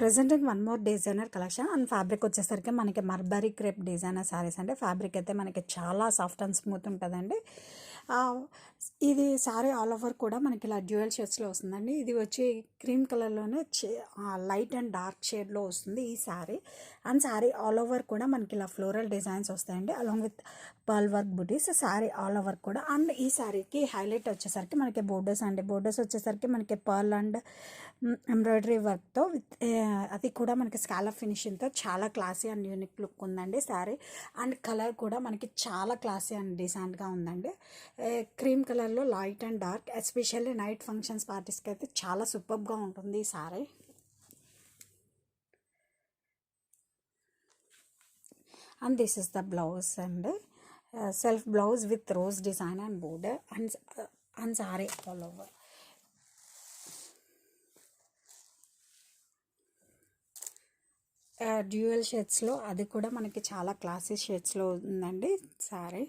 Presenting one more designer collection and fabric వచ్చేసరికి మనకి మర్బరీ crepe designer saris అంటే ఫ్యాబ్రిక్ అయితే మనకి చాలా సాఫ్ట్ అండ్ స్మూత్ ఉంటుందండి. ఇది శారీ ఆల్ ఓవర్ కూడా మనకి ఇలా డ్యూయల్ షేడ్స్లో వస్తుందండి. ఇది వచ్చి క్రీమ్ కలర్లోనే లైట్ అండ్ డార్క్ షేడ్లో వస్తుంది ఈ sari and sari all over కూడా మనకి ఇలా ఫ్లోరల్ డిజైన్స్ వస్తాయండి. Along with pearl work bootis sari all over కూడా. అండ్ ఈ శారీకి హైలైట్ వచ్చేసరికి మనకి బోర్డర్స్ అండి. బోర్డర్స్ వచ్చేసరికి మనకి పర్ల్ అండ్ ఎంబ్రాయిడరీ వర్క్తో విత్ అది కూడా మనకి స్కాలర్ ఫినిషింగ్తో చాలా క్లాసీ అండ్ యూనిక్ లుక్ ఉందండి శారీ అండ్ కలర్ కూడా మనకి చాలా క్లాసీ అండ్ డిసెంట్గా ఉందండి. క్రీమ్ కలర్లో light and dark especially night functions పార్టీస్కి అయితే చాలా సూపర్గా ఉంటుంది ఈ sari. And this is the blouse and self blouse with rose design and border and and sari all over dual షేడ్స్లో అది కూడా మనకి చాలా క్లాసీ షర్ట్స్లో ఉందండి సారీ